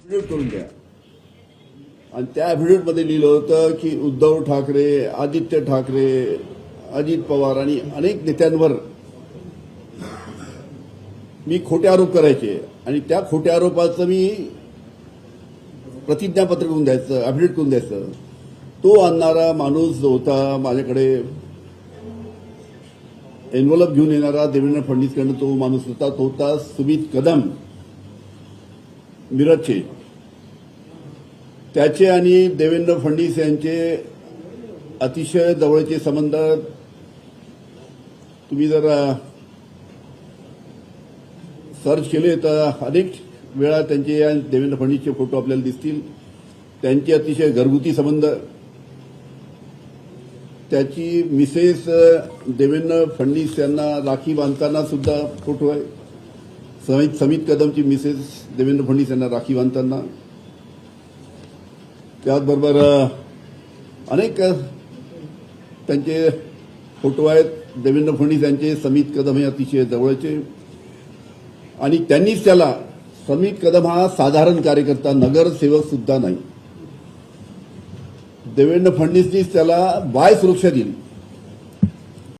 Affidavit करून द्या आणि त्या ॲफिडेव्हिटमध्ये लिहिलं होतं की उद्धव ठाकरे आदित्य ठाकरे अजित पवार आणि अनेक नेत्यांवर मी खोटे आरोप करायचे. आणि त्या खोट्या आरोपाचं मी प्रतिज्ञापत्र करून द्यायचं ॲफिडेव्हिट करून द्यायचं. तो आणणारा माणूस जो होता माझ्याकडे एन्व्हलप घेऊन येणारा देवेंद्र फडणवीसकडनं तो माणूस होता तो होता सुमित कदम. मिरजचे. त्याचे आणि देवेंद्र फडणवीस यांचे अतिशय जवळचे संबंध तुम्ही जर सर्च केले तर अनेक वेळा त्यांचे या देवेंद्र फडणवीसचे फोटो आपल्याला दिसतील. त्यांचे अतिशय घरगुती संबंध. त्याची मिसेस देवेंद्र फडणवीस यांना राखी बांधताना सुद्धा फोटो आहे. समित समित कदमची मिसेस देवेंद्र फडणवीस यांना राखी बांधताना. त्याचबरोबर अनेक त्यांचे फोटो आहेत. देवेंद्र फडणवीस यांचे समित कदम हे अतिशय जवळचे. आणि त्यांनीच त्याला समित कदम हा साधारण कार्यकर्ता नगरसेवक सुद्धा नाही. देवेंद्र फडणवीसनीच त्याला बाय सुरक्षा दिली.